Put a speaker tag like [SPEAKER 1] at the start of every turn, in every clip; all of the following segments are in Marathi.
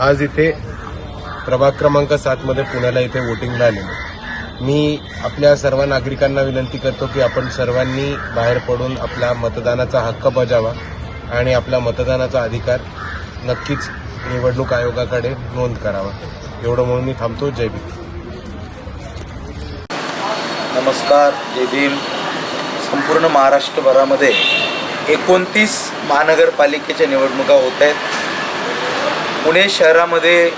[SPEAKER 1] आज इथे प्रभाग क्रमांक सातमध्ये पुण्याला इथे वोटिंगला आलेलो. मी आपल्या सर्व नागरिकांना विनंती करतो की आपण सर्वांनी बाहेर पडून आपला मतदानाचा हक्क बजावा आणि आपला मतदानाचा अधिकार नक्कीच निवडणूक आयोगाकडे नोंद करावा. एवढं म्हणून मी थांबतो. जय भीम.
[SPEAKER 2] नमस्कार. जय भीम. संपूर्ण महाराष्ट्रभरामध्ये एकोणतीस महानगरपालिकेच्या निवडणुका होत आहेत. पुणे शहरामध्ये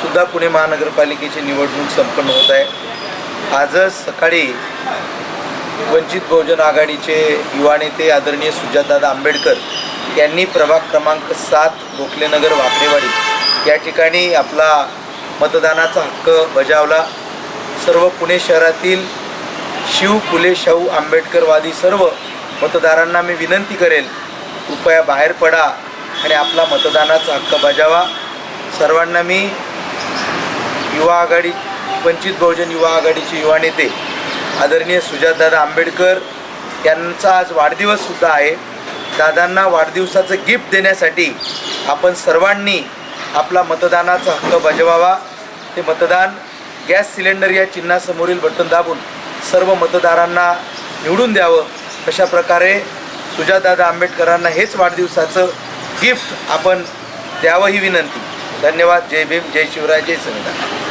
[SPEAKER 2] सुद्धा पुणे महानगरपालिकेची निवडणूक संपन्न होत आहे. आजच सकाळी वंचित बहुजन आघाडीचे युवा नेते आदरणीय सुजातदादा आंबेडकर यांनी प्रभाग क्रमांक सात गोखलेनगर वाकडेवाडी या ठिकाणी आपला मतदानाचा हक्क बजावला. सर्व पुणे शहरातील शिव फुले शाहू आंबेडकरवादी सर्व मतदारांना मी विनंती करेल कृपया बाहेर पडा. आणि आपला मतदानाचा हक्क बजावा. सर्वांना मी युवा आघाडी वंचित बहुजन युवा आघाडीचे युवा नेते आदरणीय सुजातदादा आंबेडकर यांचा आज वाढदिवससुद्धा आहे. दादांना वाढदिवसाचं गिफ्ट देण्यासाठी आपण सर्वांनी आपला मतदानाचा हक्क बजावावा. ते मतदान गॅस सिलेंडर या चिन्हासमोरील बटन दाबून सर्व मतदारांना निवडून द्यावं. अशा प्रकारे सुजातदादा आंबेडकरांना हेच वाढदिवसाचं गिफ्ट आपण द्यावं ही विनंती. धन्यवाद. जय भीम जय शिवराय जय संविधान.